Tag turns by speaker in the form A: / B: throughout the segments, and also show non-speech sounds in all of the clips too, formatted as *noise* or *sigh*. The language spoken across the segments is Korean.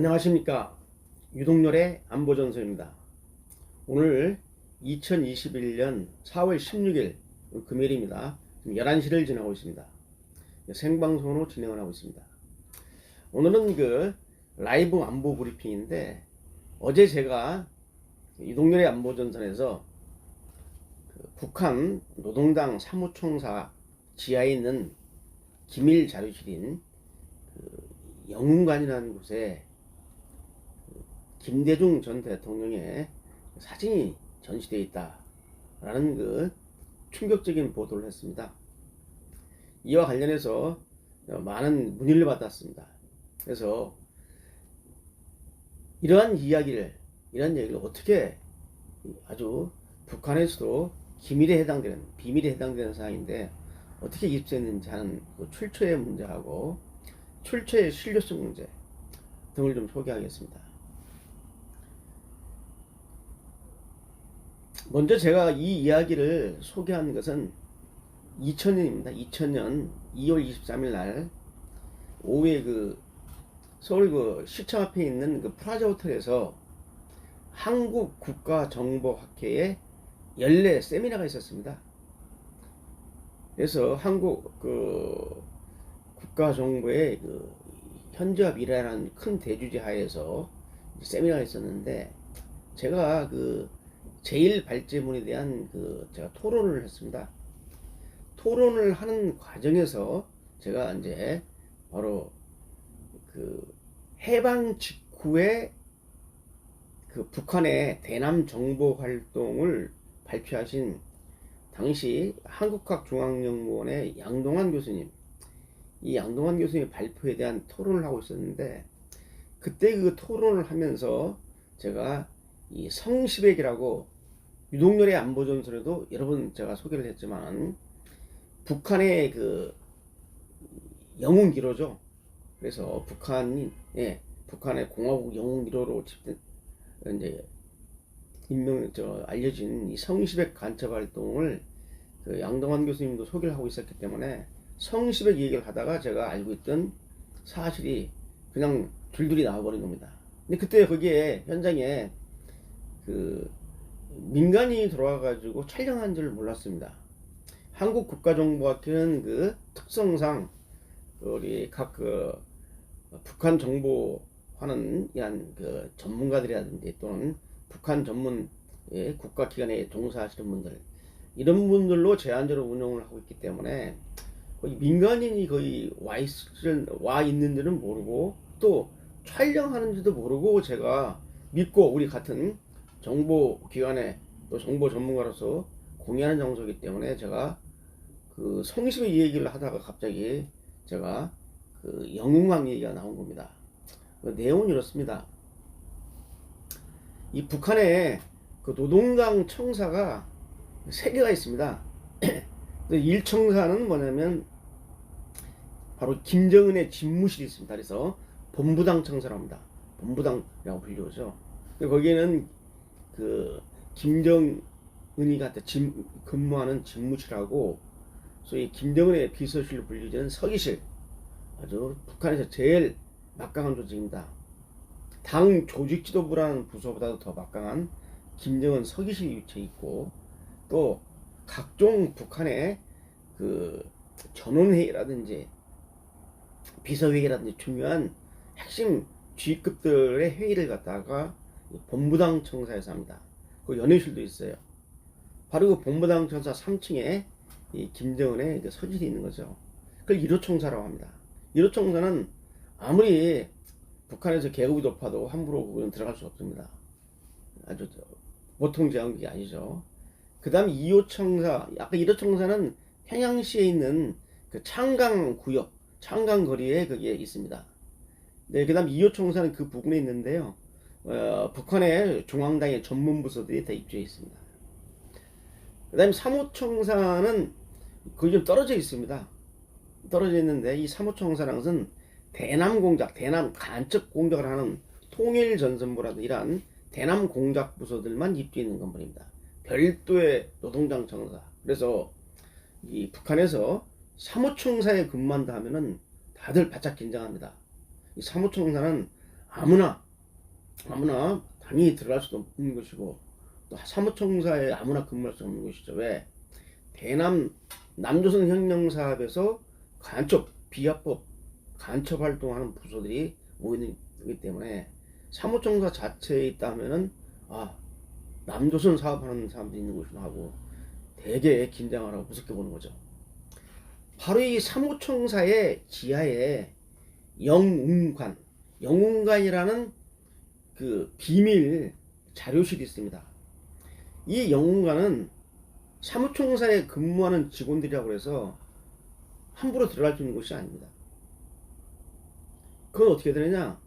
A: 안녕하십니까 유동열의 안보전서입니다. 오늘 2021년 4월 16일 금요일입니다. 지금 11시를 지나고 있습니다. 생방송으로 진행을 하고 있습니다. 오늘은 그 라이브 안보 브리핑인데 어제 제가 유동열의 안보전선에서 그 북한 노동당 사무총사 지하에 있는 기밀 자료실인 그 영웅관이라는 곳에 그 김대중 전 대통령의 사진이 전시되어 있다라는 그 충격적인 보도를 했습니다. 이와 관련해서 많은 문의를 받았습니다. 그래서 이러한 이야기를 이런 얘기를 어떻게 아주 북한에서도 기밀에 해당되는 비밀에 해당되는 사항인데 어떻게 입수했는지 하는 그 출처의 문제하고 출처의 신뢰성 문제 등을 좀 소개하겠습니다. 먼저 제가 이 이야기를 소개한 것은 2000년입니다. 2000년 2월 23일 날 오후에 그 서울 그 시청 앞에 있는 그 프라자 호텔에서 한국 국가정보학회의 연례 세미나가 있었습니다. 그래서 한국 그 국가정보의 그 현지와 미래라는 큰 대주제 하에서 세미나가 있었는데 제가 그 제일 발제문에 대한 그 제가 토론을 했습니다. 토론을 하는 과정에서 제가 이제 바로 그 해방 직후에 그 북한의 대남 정보 활동을 발표하신 당시 한국학중앙연구원의 양동환 교수님, 이 양동환 교수님의 발표에 대한 토론을 하고 있었는데 그때 그 토론을 하면서 제가 이 성시백이라고 유동열의 안보전설에도 여러 번 제가 소개를 했지만 북한의 그 영웅 기로죠. 그래서 북한이 예, 북한의 공화국 영웅 기로로 이제 임명 저 알려진 이 성시백 간첩 활동을 그 양동환 교수님도 소개를 하고 있었기 때문에 성시백 얘기를 하다가 제가 알고 있던 사실이 그냥 줄줄이 나와버린 겁니다. 근데 그때 거기에 현장에 그 민간인이 들어와가지고 촬영한 줄 몰랐습니다. 한국 국가정보학회는 그 특성상 우리 각 그 북한 정보하는 그 전문가들이라든지 또는 북한 전문 예, 국가기관에 종사하시는 분들 이런 분들로 제한적으로 운영을 하고 있기 때문에 거의 민간인이 거의 와, 있, 와 있는지는 모르고 또 촬영하는지도 모르고 제가 믿고 우리 같은 정보기관에 또 정보 전문가로서 공유하는 장소이기 때문에 제가 그 성심의 얘기를 하다가 갑자기 제가 그 영웅왕 얘기가 나온 겁니다. 그 내용은 이렇습니다. 이 북한에 그 노동당 청사가 세 개가 있습니다. *clears throat* 1청사는 뭐냐면 바로 김정은의 집무실이 있습니다. 그래서 본부당 청사랍니다. 본부당이라고 불리죠. 거기에는 그 김정은이 갖다 집, 근무하는 집무실하고 소위 김정은의 비서실로 불리는 서기실 아주 북한에서 제일 막강한 조직입니다. 당 조직 지도부라는 부서보다도 더 막강한 김정은 서기실이 위치해 있고 또 각종 북한의 그 전원회의라든지 비서회의라든지 중요한 핵심 G급들의 회의를 갖다가 본부당 청사에서 합니다. 그 연회실도 있어요. 바로 그 본부당 청사 3층에 이 김정은의 그 서질이 있는 거죠. 그걸 1호 청사라고 합니다. 1호 청사는 아무리 북한에서 계급이 높아도 함부로 그건 들어갈 수 없습니다. 아주 보통 제한국이 아니죠. 그 다음 2호 청사, 아까 1호 청사는 평양시에 있는 그 창강 구역, 창강 거리에 거기에 있습니다. 네, 그 다음 2호 청사는 그 부근에 있는데요. 어, 북한의 중앙당의 전문 부서들이 다 입주해 있습니다. 그 다음에 3호 청사는 거기 좀 떨어져 있습니다. 떨어져 있는데 이 3호 청사라는 것은 대남 공작, 대남 간첩 공작을 하는 통일 전선부라든 이러한 대남 공작 부서들만 입주해 있는 건물입니다. 별도의 노동당 청사. 그래서 이 북한에서 사무총사에 근무한다 하면은 다들 바짝 긴장합니다. 이 사무총사는 아무나 아무나 당연히 들어갈 수도 없는 것이고 또 사무총사에 아무나 근무할 수 없는 것이죠. 왜? 대남 남조선 혁명사업에서 간첩 비합법 간첩 활동하는 부서들이 모이는 거기 때문에 사무총사 자체에 있다면은 아 남조선 사업하는 사람들이 있는 곳이나 하고 긴장을 하고 무섭게 보는 거죠. 바로 이 사무총사의 지하에 영웅관, 영웅관이라는 그 비밀 자료실이 있습니다. 이 영웅관은 사무총사에 근무하는 직원들이라고 해서 함부로 들어갈 수 있는 곳이 아닙니다. 그건 어떻게 되느냐?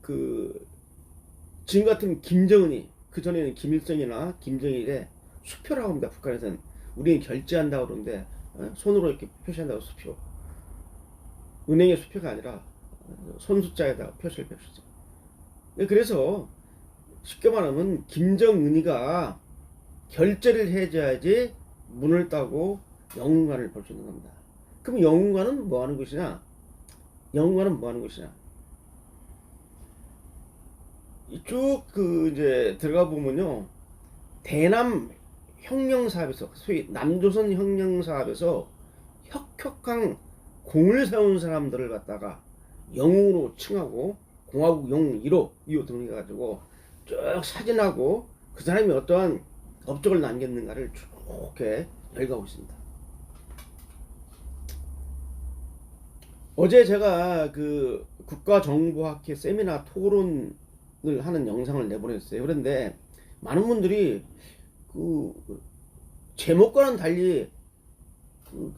A: 그 지금 같은 김정은이 그 전에는 김일성이나 김정일의 수표라고 합니다. 북한에서는 우리는 결제한다고 그러는데 어? 손으로 이렇게 표시한다고 수표. 은행의 수표가 아니라 손 숫자에다가 표시를 뵙시죠. 그래서 쉽게 말하면 김정은이가 결제를 해줘야지 문을 따고 영웅관을 볼 수 있는 겁니다. 그럼 영웅관은 뭐 하는 곳이냐? 영웅관은 뭐 하는 곳이냐? 쭉 그 이제 들어가 보면요. 대남 혁명 사업에서 소위 남조선 혁명 사업에서 혁혁한 공을 세운 사람들을 갖다가 영웅으로 칭하고 공화국 영웅 1호 2호 등해 가지고 쭉 사진하고 그 사람이 어떠한 업적을 남겼는가를 쭉 이렇게 열거하고 있습니다. 어제 제가 그 국가정보학회 세미나 토론을 하는 영상을 내보냈어요. 그런데 많은 분들이 그 제목과는 달리 그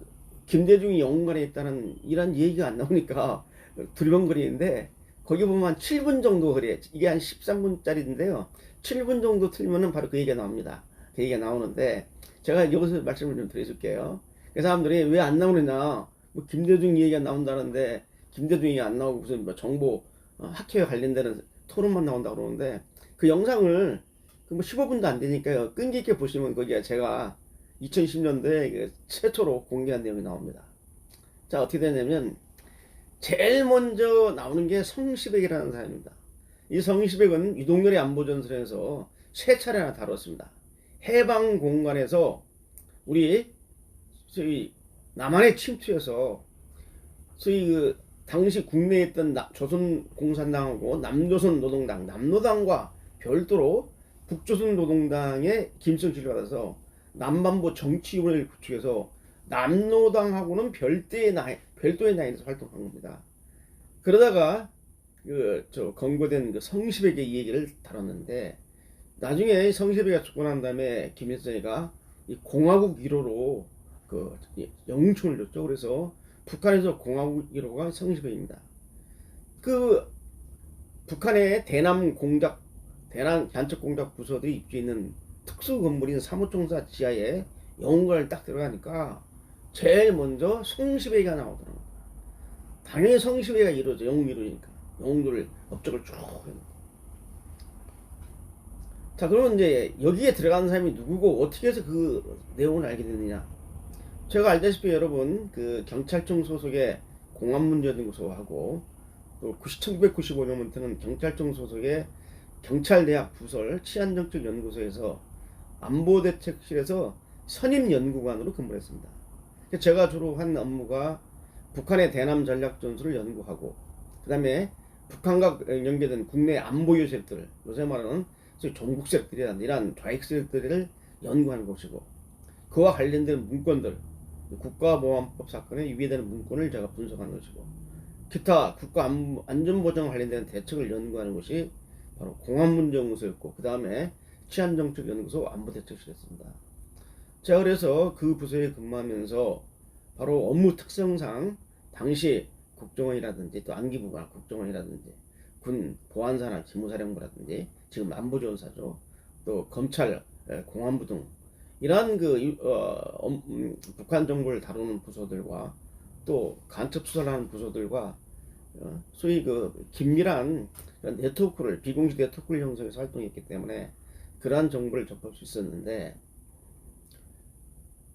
A: 김대중이 영웅관에 있다는 이런 얘기가 안 나오니까 *laughs* 두리번거리는데 거기 보면 한 7분 정도 그래. 이게 한 13분짜리인데요. 7분 정도 틀면은 바로 그 얘기가 나옵니다. 그 얘기가 나오는데 제가 여기서 말씀을 좀 드려줄게요. 그 사람들이 왜 안 나오느냐? 뭐 김대중 얘기가 나온다는데 김대중이 안 나오고 무슨 뭐 정보 어, 학회에 관련되는 토론만 나온다 그러는데 그 영상을 그 뭐 15분도 안 되니까요. 끈기 있게 보시면 거기에 제가 2010년도에 그 최초로 공개한 내용이 나옵니다. 자 어떻게 되냐면 제일 먼저 나오는 게 성시백이라는 사람입니다. 이 성시백은 유동열의 안보전선에서 세 차례나 다뤘습니다. 해방 공간에서 우리 저희 남한에 침투해서 소위 그 당시 국내에 있던 조선 공산당하고 남조선 노동당, 남노당과 별도로 북조선 노동당의 김성실을 받아서 남반부 정치위원회를 구축해서 남노당하고는 별도의 나이, 별도의 나이에서 활동한 겁니다. 그러다가 그 저 건거된 그 성시백의 이 얘기를 다뤘는데 나중에 성시백이 죽고 난 다음에 김일성이가 이 공화국 1호로 그 영웅총을 줬죠. 그래서 북한에서 공화국 1호가 성시백입니다. 그 북한의 대남 공작 대남 간첩 공작 부서들이 입주해 있는 특수 건물인 사무총사 지하에 영웅관을 딱 들어가니까 제일 먼저 성시백이가 나오더라고요. 당연히 성시백이가 이루어져 영웅 이루니까 영웅들을 업적을 쭉 자, 그러면 이제 여기에 들어가는 사람이 누구고 어떻게 해서 그 내용을 알게 됐느냐? 제가 알다시피 여러분 그 경찰청 소속의 공안문제연구소하고 또 1995년부터는 경찰청 소속의 경찰대학 부설 치안정책연구소에서 안보대책실에서 선임연구관으로 근무했습니다. 제가 주로 한 업무가 북한의 대남 전략 전술을 연구하고 그 다음에 북한과 연계된 국내 안보 요셉들 요새 말하는 종국 세력들이란 이런 좌익 세력들을 연구하는 것이고 그와 관련된 문건들 국가보안법 사건에 위배되는 문건을 제가 분석하는 것이고 기타 국가 안전보장 관련된 대책을 연구하는 것이 바로 공안문제연구소였고 그 다음에 치안정책연구소 안보대책실이었습니다. 제가 그래서 그 부서에 근무하면서 바로 업무 특성상 당시 국정원이라든지 또 안기부가 국정원이라든지 군 보안사나 기무사령부라든지 지금 안보조사죠. 또 검찰, 공안부 등 이러한 그 어, 음, 북한 정보를 다루는 부서들과 또 간첩 수사를 하는 부서들과 어, 소위 그 긴밀한 네트워크를 비공식 네트워크를 형성해서 활동했기 때문에 그러한 정보를 접할 수 있었는데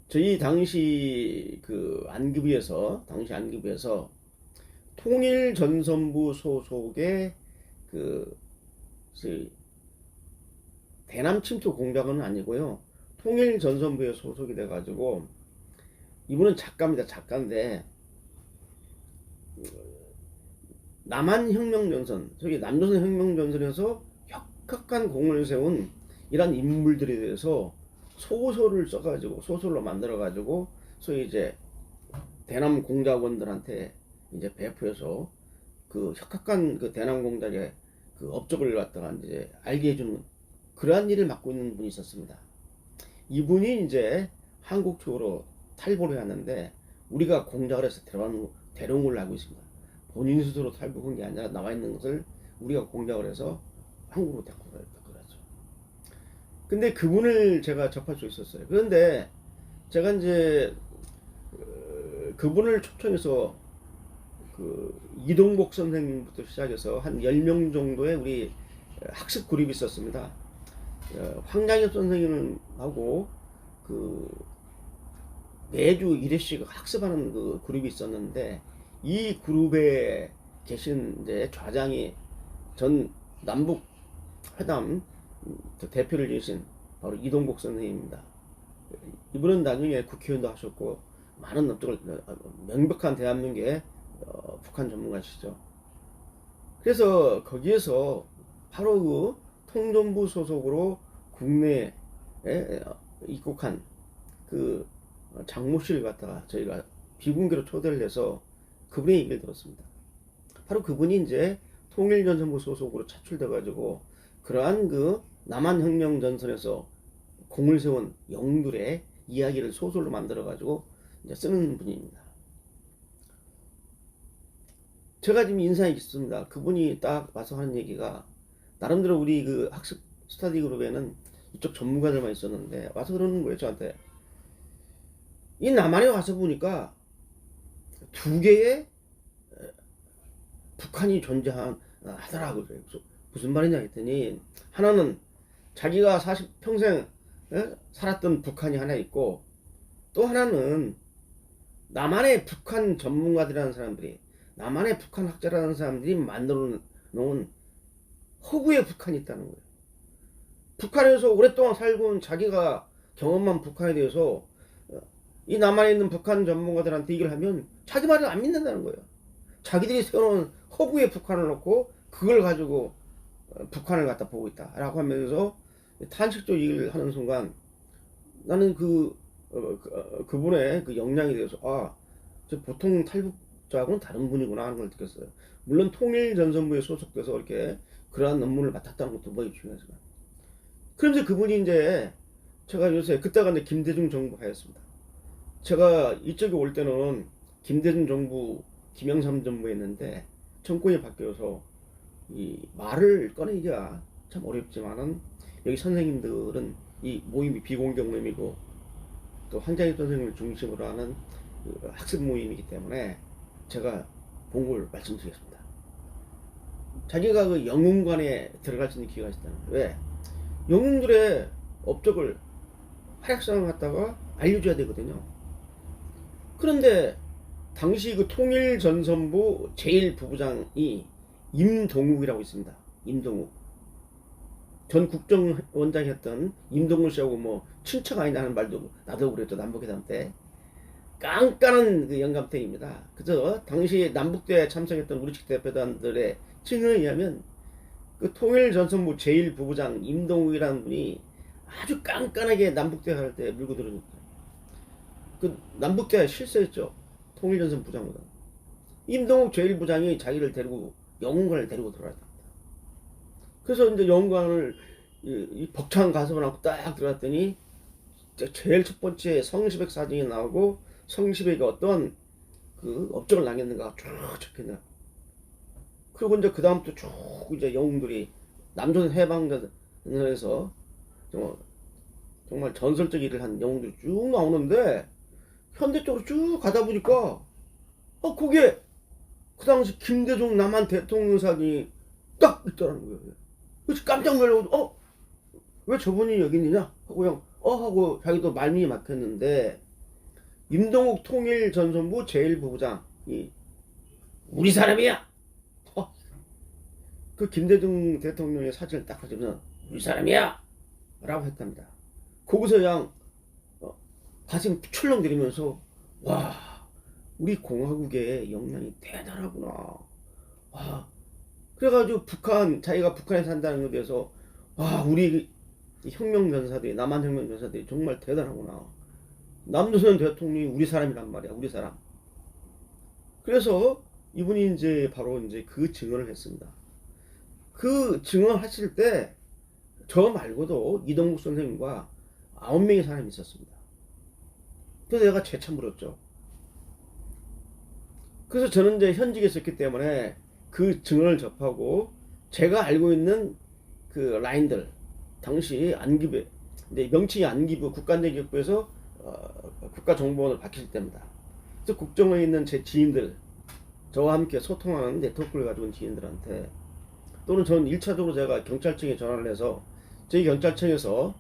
A: 저희 당시 그 안기부에서 당시 안기부에서 통일 전선부 소속의 그, 그 대남 침투 공작은 아니고요. 통일 전선부에 소속이 돼 가지고 이분은 작가입니다. 작가인데 남한 혁명 전선, 저기 남조선 혁명 전선에서 혁혁한 공을 세운 이런 인물들에 대해서 소설을 써가지고 소설로 만들어가지고 소위 이제 대남 공작원들한테 이제 배포해서 그 혁혁한 그 대남 공작의 그 업적을 갖다가 이제 알게 해주는 그러한 일을 맡고 있는 분이 있었습니다. 이분이 이제 한국 쪽으로 탈북을 하는데 우리가 공작을 해서 데려온, 데려온 걸로 알고 있습니다. 본인 스스로 탈북한 게 아니라 나와 있는 것을 우리가 공작을 해서 한국으로 데리고 그러죠. 근데 그분을 제가 접할 수 있었어요. 그런데 제가 이제 어, 그분을 초청해서 그 이동복 선생님부터 시작해서 한 10명 정도의 우리 학습 그룹이 있었습니다. 어, 황장엽 선생님하고 그 매주 1회씩 학습하는 그 그룹이 있었는데 이 그룹에 계신 이제 좌장이 전 남북 회담 대표를 지으신 바로 이동복 선생님입니다. 이분은 나중에 국회의원도 하셨고 많은 업적을 명백한 대한민국의 어, 북한 전문가시죠. 그래서 거기에서 바로 그 통전부 소속으로 국내에 입국한 그 장모 씨를 갖다가 저희가 비공개로 초대를 해서 그분의 얘기를 들었습니다. 바로 그분이 이제 통일전선부 소속으로 차출돼가지고 그러한 그 남한 혁명 전선에서 공을 세운 영웅들의 이야기를 소설로 만들어 가지고 이제 쓰는 분입니다. 제가 지금 인상이 깊습니다. 그분이 딱 와서 하는 얘기가 나름대로 우리 그 학습 스터디 그룹에는 이쪽 전문가들만 있었는데 와서 그러는 거예요 저한테 이 남한에 와서 보니까 두 개의 북한이 존재하더라고요. 그래서 무슨 말이냐 했더니 하나는 자기가 40 평생 살았던 북한이 하나 있고 또 하나는 남한의 북한 전문가들이라는 사람들이 남한의 북한 학자라는 사람들이 만들어 놓은 허구의 북한이 있다는 거예요. 북한에서 오랫동안 살고 온 자기가 경험한 북한에 대해서 이 남한에 있는 북한 전문가들한테 얘기를 하면 자기 말을 안 믿는다는 거예요. 자기들이 세워놓은 허구의 북한을 놓고 그걸 가지고 어, 북한을 갖다 보고 있다라고 하면서 탄식적 얘기를 하는 순간 나는 그, 어, 그 어, 그 분의 그 역량에 대해서 아, 저 보통 탈북자하고는 다른 분이구나 하는 걸 느꼈어요. 물론 통일전선부에 소속돼서 이렇게 그러한 업무를 맡았다는 것도 뭐이 중요하지만 그러면서 그분이 이제 제가 요새 그때가 이제 김대중 정부 하였습니다. 제가 이쪽에 올 때는 김대중 정부 김영삼 정부였는데 정권이 바뀌어서 이 말을 꺼내기가 참 어렵지만은 여기 선생님들은 이 모임이 비공개 모임이고 또 황장희 선생님을 중심으로 하는 그 학습 모임이기 때문에 제가 본 걸 말씀드리겠습니다. 자기가 그 영웅관에 들어갈 수 있는 기회가 있다는. 왜? 영웅들의 업적을 활약상을 갖다가 알려줘야 되거든요. 그런데 당시 그 통일전선부 제1부부장이 임동욱이라고 있습니다. 임동욱. 전 국정원장이었던 임동욱 씨하고 뭐 친척 아니냐 하는 말도 나도 그랬죠. 남북회담 때. 깐깐한 그 영감탱입니다. 그래서 당시 남북대에 참석했던 우리 측 대표단들의 증언에 의하면 그 통일전선부 제1부부장 임동욱이라는 분이 아주 깐깐하게 남북대 할때 물고 들어줬다. 그 남북대 실세했죠. 통일전선 부장보다. 임동욱 제1부장이 자기를 데리고 영웅관을 데리고 들어왔답니다. 그래서 이제 영웅관을 이, 이 벅찬 가슴을 안고 딱 들어갔더니 제일 첫 번째 성시백 사진이 나오고 성시백이 어떤 그 업적을 남겼는가 쭉 적혀있나. 그리고 이제 그 다음부터 쭉 이제 영웅들이 남조선 해방전에서 정말, 정말 전설적 일을 한 영웅들이 쭉 나오는데 현대 쪽으로 쭉 가다 보니까 어 거기에 그 당시 김대중 남한 대통령 사진이 딱 있더라는 거예요. 그래서 깜짝 놀라고 어? 왜 저분이 여기 있느냐? 하고 그냥 어 하고 자기도 말미에 막혔는데 임동욱 통일 전선부 제1부부장이 우리 사람이야. 어. 그 김대중 대통령의 사진을 딱 가지면 우리 사람이야. 라고 했답니다. 거기서 그냥 어, 가슴 출렁거리면서 와 우리 공화국의 역량이 대단하구나. 와 그래가지고 북한 자기가 북한에 산다는 것에 대해서 와 우리 혁명 전사들이 남한 혁명 전사들이 정말 대단하구나. 남조선 대통령이 우리 사람이란 말이야 우리 사람. 그래서 이분이 이제 바로 이제 그 증언을 했습니다. 그 증언하실 때 저 말고도 이동국 선생님과 아홉 명의 사람이 있었습니다. 그래서 내가 재차 물었죠. 그래서 저는 이제 현직에 있었기 때문에 그 증언을 접하고 제가 알고 있는 그 라인들 당시 안기부 이제 명칭이 안기부 국가안전기획부에서 어, 국가정보원을 바뀌실 때입니다. 그래서 국정원에 있는 제 지인들 저와 함께 소통하는 네트워크를 가지고 있는 지인들한테 또는 저는 1차적으로 제가 경찰청에 전화를 해서 저희 경찰청에서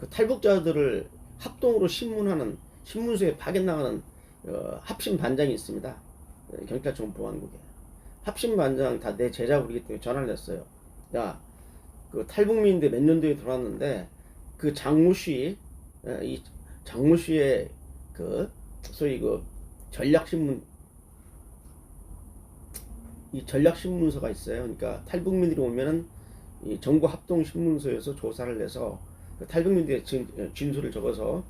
A: 그 탈북자들을 합동으로 신문하는 신문소에 파견 나가는 어, 합심 반장이 있습니다. 어, 경찰청 보안국에 합심 반장 다 내 제자분이기 때문에 전화를 했어요. 야, 그 탈북민인데 몇 년도에 들어왔는데 그 장모 씨, 어, 이 장모 씨의 그 소위 그 전략 신문 이 전략 신문서가 있어요. 그러니까 탈북민들이 오면은 이 정부 합동 신문소에서 조사를 해서 그 탈북민들의 진, 진술을 적어서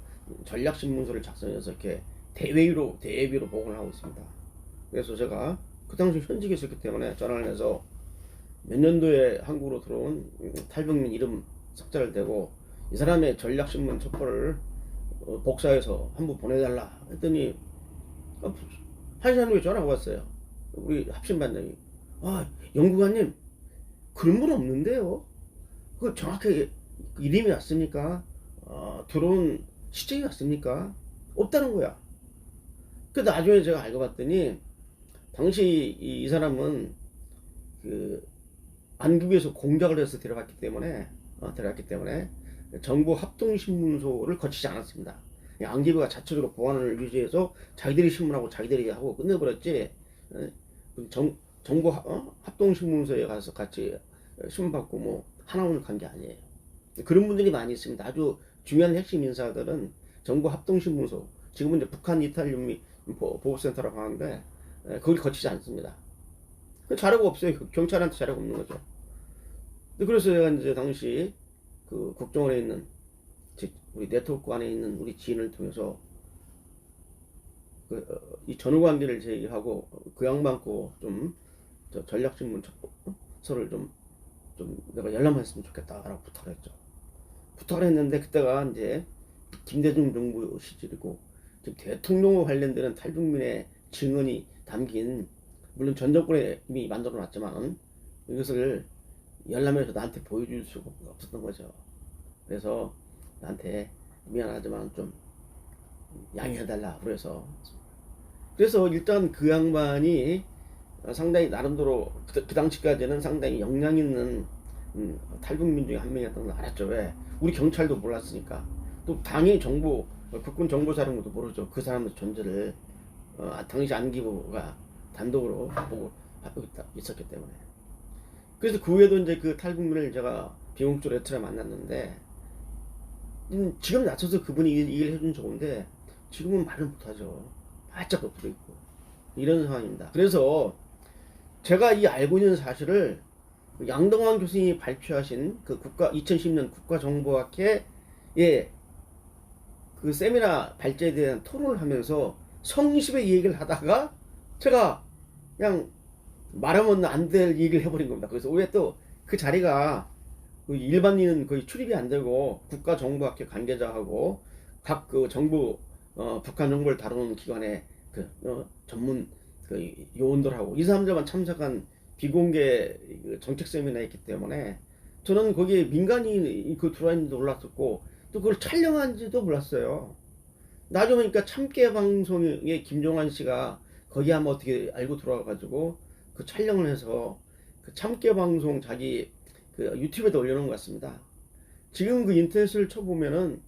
A: 전략 신문서를 작성해서 이렇게 대외로 대외로 보고를 하고 있습니다. 그래서 제가 그 당시 현직에 있었기 때문에 전화를 해서 몇 년도에 한국으로 들어온 탈북민 이름 삭제를 대고 이 사람의 전략 신문 첩보를 어, 복사해서 한번 보내달라 했더니 어, 한 시간 후에 전화가 왔어요. 우리 합심 반장이 아 연구관님 그런 분 없는데요. 그 정확하게 이름이 왔습니까? 어, 들어온 시점이 왔습니까? 없다는 거야. 그 나중에 제가 알고 봤더니 당시 이, 이 사람은 그 안국에서 공작을 해서 데려갔기 때문에 어, 데려갔기 때문에 정부 합동신문소를 거치지 않았습니다. 안기부가 자체적으로 보안을 유지해서 자기들이 신문하고 자기들이 하고 끝내버렸지. 어, 정, 정부 합- 어? 합동신문소에 가서 같이 신문 받고 뭐 하나원을 간 게 아니에요. 그런 분들이 많이 있습니다. 아주 중요한 핵심 인사들은 정부 합동신문소, 지금은 이제 북한 이탈윤미 보- 보호센터라고 하는데 에, 거기 거치지 않습니다. 그 자료가 없어요. 그 경찰한테 자료가 없는 거죠. 그래서 제가 이제 당시 그 국정원에 있는 제- 우리 네트워크 안에 있는 우리 지인을 통해서 그, 어, 이 전후 관계를 제기하고 그 양반 거좀 전략 신문 첩보서를 좀, 좀 내가 열람을 했으면 좋겠다라고 부탁을 했죠. 부탁을 했는데 그때가 이제 김대중 정부 시절이고 지금 대통령과 관련되는 탈북민의 증언이 담긴 물론 전 정권에 이미 만들어 놨지만 이것을 열람해서 나한테 보여줄 수가 없었던 거죠. 그래서 나한테 미안하지만 좀 양해해달라 그래서 그래서 일단 그 양반이 상당히 나름대로 그, 그 당시까지는 상당히 역량 있는 음, 탈북민 중에 한 명이었던 걸 알았죠. 왜? 우리 경찰도 몰랐으니까. 또 당연히 정부 어, 국군 정보사령부도 모르죠. 그 사람의 존재를 어, 아, 당시 안기부가 단독으로 보고 있었기 때문에. 그래서 그 후에도 이제 그 탈북민을 제가 비공적으로 여차례 만났는데 음, 지금 낮춰서 그분이 일, 일을 해준 좋은데 지금은 말을 못하죠. 바짝 엎드려 있고 이런 상황입니다. 그래서 제가 이 알고 있는 사실을 양동환 교수님이 발표하신 그 국가 2010년 국가정보학회 예 그 세미나 발제에 대한 토론을 하면서 성심의 얘기를 하다가 제가 그냥 말하면 안 될 얘기를 해버린 겁니다. 그래서 왜 또 그 자리가 그 일반인은 거의 출입이 안 되고 국가 정보학회 관계자하고 각 그 정부 어, 북한 정보를 다루는 기관의 그 어, 전문 그 요원들하고 이 사람들만 참석한 비공개 그 정책 세미나에 있기 때문에 저는 거기에 민간인이 그 들어왔는지도 몰랐었고 또 그걸 촬영한지도 몰랐어요. 나중에 보니까 참깨 방송의 김종환 씨가 거기 아마 어떻게 알고 들어와가지고 그 촬영을 해서 그 참깨 방송 자기 그 유튜브에도 올려놓은 것 같습니다. 지금 그 인터넷을 쳐보면은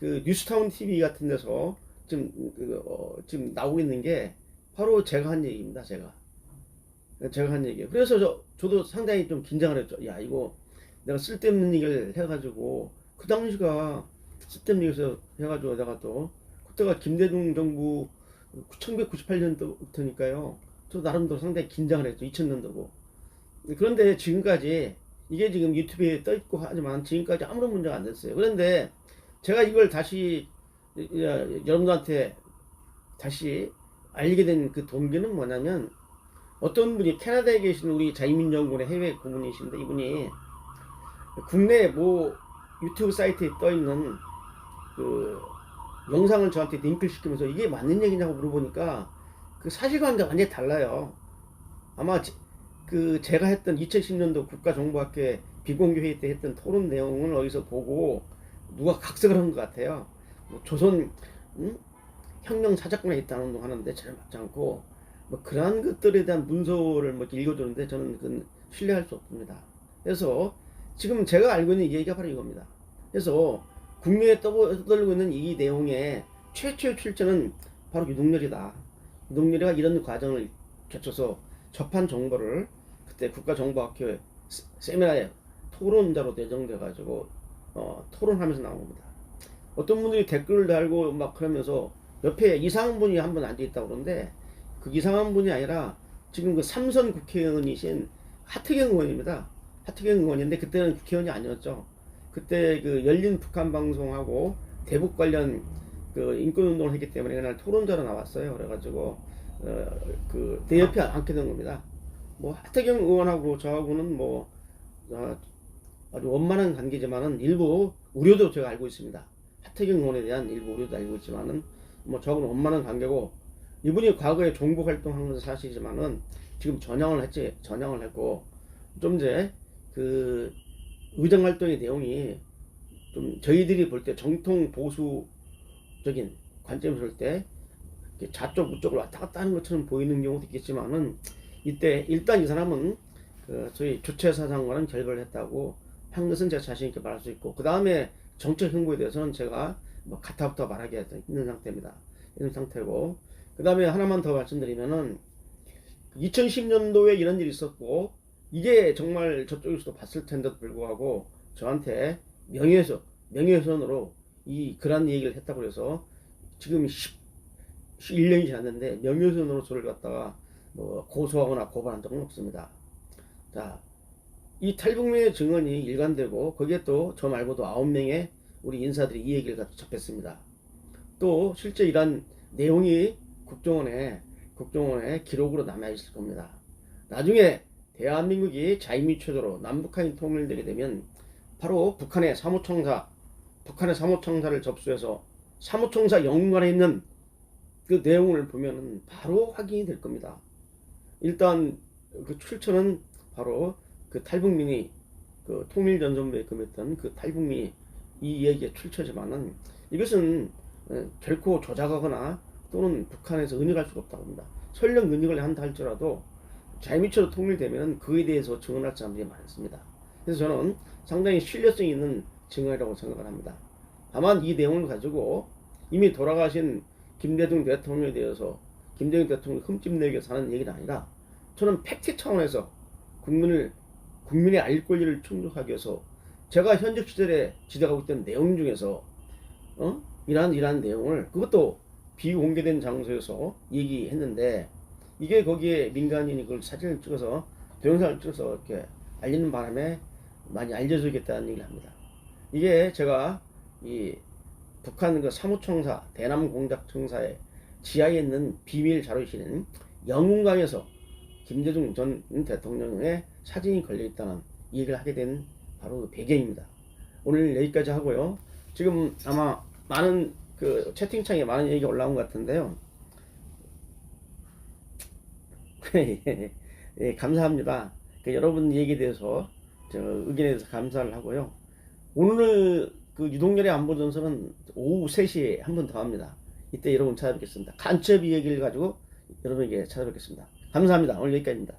A: 그 뉴스타운 TV 같은 데서 지금 그, 어, 지금 나오고 있는 게 바로 제가 한 얘기입니다. 제가 제가 한 얘기예요. 그래서 저, 저도 상당히 좀 긴장을 했죠. 야, 이거 내가 쓸데없는 얘기를 해가지고, 그 당시가 쓸데없는 얘기에서 해가지고 내가 또, 그때가 김대중 정부 1998년도부터니까요. 저 나름대로 상당히 긴장을 했죠. 2000년도고. 그런데 지금까지, 이게 지금 유튜브에 떠 있고 하지만 지금까지 아무런 문제가 안 됐어요. 그런데 제가 이걸 다시 여러분들한테 다시 알게 된 그 동기는 뭐냐면 어떤 분이 캐나다에 계신 우리 자유민정군의 해외 고문이신데 이분이 국내 뭐 유튜브 사이트에 떠 있는 그 영상을 저한테 링크를 시키면서 이게 맞는 얘기냐고 물어보니까 그 사실관계가 완전히 달라요. 아마 제- 그 제가 했던 2010년도 국가정보학회 비공개 회의 때 했던 토론 내용을 어디서 보고 누가 각색을 한 것 같아요. 뭐 조선 음? 혁명 사작권에 있다는 운동 하는데 잘 맞지 않고 뭐 그러한 것들에 대한 문서를 뭐 읽어주는데 저는 그건 신뢰할 수 없습니다. 그래서 지금 제가 알고 있는 이 얘기가 바로 이겁니다. 그래서 국내에 떠돌고 있는 이 내용의 최초의 출처는 바로 유동열이다. 유동열이가 이런 과정을 거쳐서 접한 정보를 그때 국가정보학회 세- 세미나에 토론자로 내정돼 가지고 어, 토론하면서 나온 겁니다. 어떤 분들이 댓글을 달고 막 그러면서 옆에 이상한 분이 한 분 앉아 있다고 그러는데 그 이상한 분이 아니라 지금 그 삼선 국회의원이신 하태경 의원입니다. 하태경 의원인데 그때는 국회의원이 아니었죠. 그때 그 열린 북한 방송하고 대북 관련 그 인권 운동을 했기 때문에 그날 토론자로 나왔어요. 그래가지고 어그내 옆에 앉게 된 겁니다. 뭐 하태경 의원하고 저하고는 뭐 어, 아주 원만한 관계지만은 일부 우려도 제가 알고 있습니다. 하태경 의원에 대한 일부 우려도 알고 있지만은 뭐 저하고는 원만한 관계고 이분이 과거에 종북 활동한 건 사실이지만은 지금 전향을 했지 전향을 했고 좀 이제 그 의정 활동의 내용이 좀 저희들이 볼 때 정통 보수적인 관점에서 볼 때 좌쪽 우쪽을 왔다 갔다 하는 것처럼 보이는 경우도 있겠지만은 이때 일단 이 사람은 그 저희 주체 사상과는 결별을 했다고 한 것은 제가 자신 있게 말할 수 있고 그 다음에 정책 행보에 대해서는 제가 뭐 가타부터 말하기 있는 상태입니다. 이런 상태고 그 다음에 하나만 더 말씀드리면은 2010년도에 이런 일이 있었고 이게 정말 저쪽에서도 봤을 텐데도 불구하고 저한테 명예훼손 명예훼손으로 이 그런 얘기를 했다고 해서 지금 10, 1년이 지났는데 명예훼손으로 저를 갖다가 뭐 고소하거나 고발한 적은 없습니다. 자, 이 탈북민의 증언이 일관되고 거기에 또 저 말고도 9명의 우리 인사들이 이 얘기를 갖다 접했습니다. 또 실제 이런 내용이 국정원에 국정원에 기록으로 남아 있을 겁니다. 나중에 대한민국이 자유민주 체제로 남북한이 통일되게 되면 바로 북한의 사무총사 북한의 사무총사를 접수해서 사무총사 연관에 있는 그 내용을 보면은 바로 확인이 될 겁니다. 일단 그 출처는 바로 그 탈북민이 그 통일전선부에 금했던 그 탈북민이 이 얘기의 출처지만은 이것은 어, 결코 조작하거나 또는 북한에서 은닉할 수가 없다고 합니다. 설령 은닉을 한다 할지라도 자유민주로 통일되면 그에 대해서 증언할 사람들이 많습니다. 그래서 저는 상당히 신뢰성 있는 증언이라고 생각을 합니다. 다만 이 내용을 가지고 이미 돌아가신 김대중 대통령에 대해서 김대중 대통령 흠집내게 사는 얘기는 아니라 저는 팩트 차원에서 국민을 국민의 알 권리를 충족하기 위해서 제가 현직 시절에 지적하고 있던 내용 중에서 어? 이러한 이러한 내용을 그것도 비공개된 장소에서 얘기했는데 이게 거기에 민간인이 그걸 사진을 찍어서 동영상을 찍어서 이렇게 알리는 바람에 많이 알려주겠다는 얘기를 합니다. 이게 제가 이 북한 그 사무총사 대남 공작청사의 지하에 있는 비밀 자료실인 영문관에서 김대중 전 대통령의 사진이 걸려 있다는 얘기를 하게 된 바로 그 배경입니다. 오늘 여기까지 하고요. 지금 아마 많은 그 채팅창에 많은 얘기가 올라온 것 같은데요. *laughs* 예, 감사합니다. 그 여러분 얘기에 대해서 저 의견에 대해서 감사를 하고요. 오늘 그 유동열의 안보 전선은 오후 3시에 한 번 더 합니다. 이때 여러분 찾아뵙겠습니다. 간첩 이야기를 가지고 여러분에게 찾아뵙겠습니다. 감사합니다. 오늘 여기까지입니다.